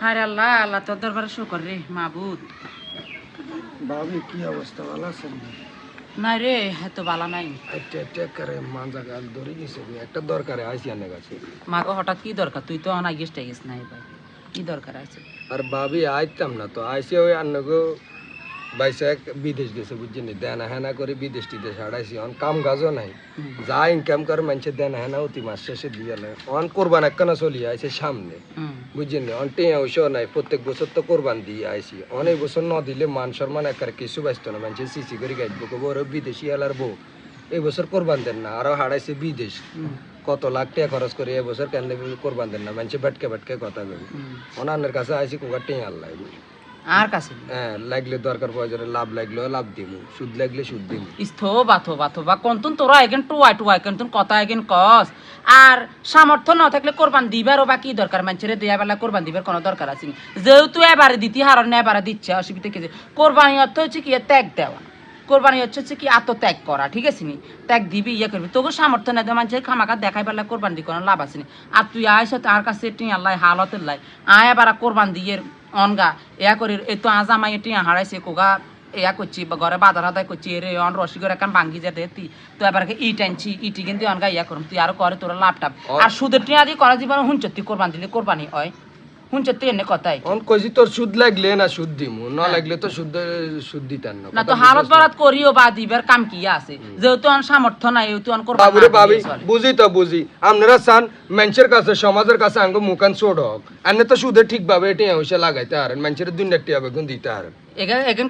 আরে আল্লাহ আল্লাহ তোর দরবারে শুকর রে মাহবুদ বাবি কি অবস্থা? ভালো আছেন? না রে এত বালা নাই। একটা একটা করে মাঞ্জা গাল ধরে গেছে একটা দরকারে আইসি আলে গেছে মা মাকে হঠাৎ কি দরকার? তুই তো অনা গেস্ট গেছ নাই ভাই। কি দরকার আছে? আর বাবি আইতাম না তো আইসি ওই আন্নগো বাইসা বিদেশ গেছে বুঝছেন দেনা হেনা করে বিদেশ টিদেশ হারাইছি অন কাম কাজও নাই। যা ইনকাম করে মানুষের দেনা হেনা অতি মাস শেষে দিয়ে অন কোরবান একখানা চলি আইছে সামনে বুঝছেন অন টিয়া ওইসব নাই প্রত্যেক বছর তো কোরবান দিয়ে আইসি অনেক বছর ন দিলে মান সম্মান একার কিছু ব্যস্ত না মানুষের সিসি করে গাইব বড় বিদেশি এলার বউ। এই বছর কোরবান দেন না আরও হারাইছে বিদেশ। কত লাখ টাকা খরচ করে এবছর কেন কোরবান দেন না মানুষে বেটকে বেটকে কথা কবি। অনানের কাছে আইসি কুকার টিয়া আল্লাহ। আর কাছে হ্যাঁ লাগলে দরকার প্রয়োজনে লাভ লাভ সুদ লাগলে সুদ ইস্থো বাথো বাথো বা কোনতুন তোরা এগেন টুয়াই কোনতুন কথা এগেন কস। আর সামর্থ্য না থাকলে কোরবান দিবারও বা কি দরকার মানুষের বেলা কোরবান দিবার কোনো দরকার আছে যেহেতু এবারে দিতি হারণ এবারে দিচ্ছে অসুবিধা কি কোরবানি অর্থ হচ্ছে কি ত্যাগ দেওয়া। কোরবানি হচ্ছে কি আত্মত্যাগ করা ঠিক আছে নি? ত্যাগ দিবি ইয়ে করবি। তোকে সামর্থ্য না দেওয়া মানুষের খামাকা দেখাই পেলা কোরবান দি কোনো লাভ আছে নি। আর তুই আয়স তার কাছে টিয়া আল্লাহ হালতের লাই। আয় এবার কোরবান দিয়ে অনগা এয়া করি এ তো আজ আমায় টিয়া হারাইছে কোগা এয়া করছি ঘরে বাজার হাতায় করছি এর অন রসি করে কান ভাঙ্গি যেতে তুই তো এবার ইট আনছি ইটি কিন্তু অনগা ইয়া করুম তুই আরও করে তোর লাপটাপ আর সুদের টিয়া দিয়ে করা জীবন হুঞ্চ তুই কোরবান দিলে কোরবানি হয়। হুঞ্চ তে এনে কথাই অন কইছি তোর সুদ লাগলে না সুদ দিমু না লাগলে তো সুদ সুদ না না তো হারত বারাত করিও বা দিবার কাম কি আছে? যেহেতু অন সামর্থ্য নাই যেহেতু অন করবা বাবুরে বাবি বুঝি তো বুঝি। আপনারা চান মানুষের কাছে সমাজের কাছে আঙ্গ মুখান ছোট হোক। এনে তো সুদে ঠিকভাবে এটি হইছে লাগাইতে হারেন মানুষের দুনিয়া টিয়া বেগুন দিতে হারেন।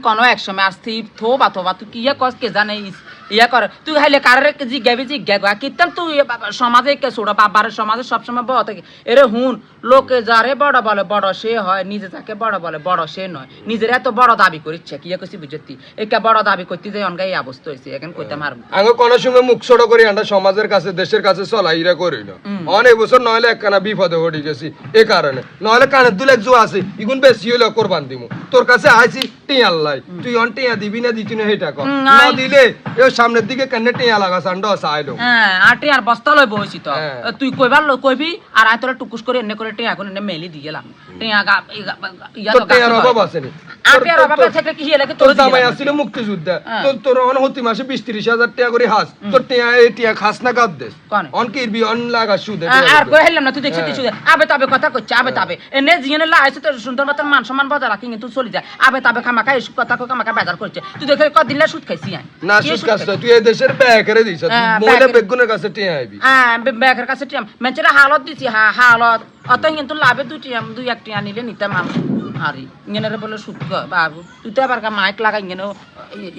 কোনো এক সময় তুই কি কস কে জানে ইয়া করে। তুই হাইলে কারে। জিজ্ঞাবি জিজ্ঞাবা কীর্তন তুই সমাজে কে বাবার সমাজে সবসময় বড় থাকে। এরে হুন লোকে যারে বড় বলে বড় সে হয় নিজে যাকে বড় বলে বড় সে নয়। নিজের এত বড় দাবি করিচ্ছে কি কইছি বুঝতি? একে বড় দাবি করতে যাই অনগাই এই অবস্থা হয়েছে এখন কইতে মারব আঙ্গ কোনো সময় মুখ ছোট করি আমরা সমাজের কাছে দেশের কাছে চলা ইরা করি না অনেক বছর নইলে একখানা বিপদে ঘটি গেছি এ কারণে। নইলে কানের দুলে জো আছে ইগুন বেশি হইলে কোরবান দিমু। তোর কাছে আইছি টিয়া লাই। তুই অন টিয়া দিবি না দিতি না হেটা কর। না দিলে এ সামনের দিকে কেন টিয়া লাগা সান্ড আছে আইলো। হ্যাঁ আর বস্তা লই বইছি তো। হ্যাঁ। তুই কইবার লই কইবি আর আয় তোরা টুকুস করে এনে করে টিয়া এখন এনে মেলি দিয়ে গেলাম টিয়া গা ইয়া তো টিয়ার অভাব লয়। আছে নি আটে আর অভাব আছে কি হিয়ে লাগে তোর তোর জামাই দিয়ে আসছিল মুক্তিযুদ্ধে। হ্যাঁ। তোর তোর অন হতি মাসে বিশ ত্রিশ হাজার টাকা করে হাস। তোর টিয়া এই টিয়া খাস না কাদ দেশ। কনে? অন কিরবি অন লাগা সুদে আর কই হেললাম না তুই দেখছিস হ্যাঁ। তুই শুধু আবে তবে কথা আবে তবে। এনে জিনে লাইছে তোর সুন্দর মতন মান সম্মান বজায় রাখি কিন্তু চলে যায় আবে তবে খামাকা এসব কথা বাজার করছে। তুই দেখে সুদ খাইছি না সুদ সুদ তুই এই দেশের ব্যয় করে দিছ। হ্যাঁ, মহিলা বেগুনের কাছে টিয়া আইবি। হ্যাঁ কাছে হালত দিছি হালত। অত কিন্তু লাভে দুই টিয়াম দুই এক টিয়া নিলে নিতে মানুষ হারি ইংেনারে বলে সুদ। তুই তো এবার মাইক লাগাই ইংেনে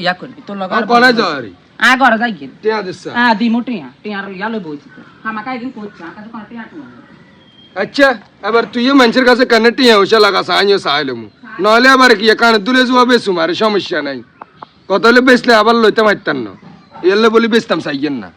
ইয়া করবি তোর লগা আর কোনে যাওয়ারি হ্যাঁ ঘরে যাই গেল টিয়া দিছ। হ্যাঁ দিমু টিয়া। টিয়ার ইয়া লই বইছি তো। খামাকা একদিন করছে আকাশে কোনো টিয়া টুয়া আচ্ছা এবার তুইও মানুষের কাছে কেন টিয়া হইসা লাগা সাহায্য সাহায্য নহলে আবার কি কানে দুলে যাওয়া বেসুম আরে সমস্যা নাই। কত হলে বেচলে আবার লইতে মারতাম না। এলে বলি বেচতাম চাইয়েন না।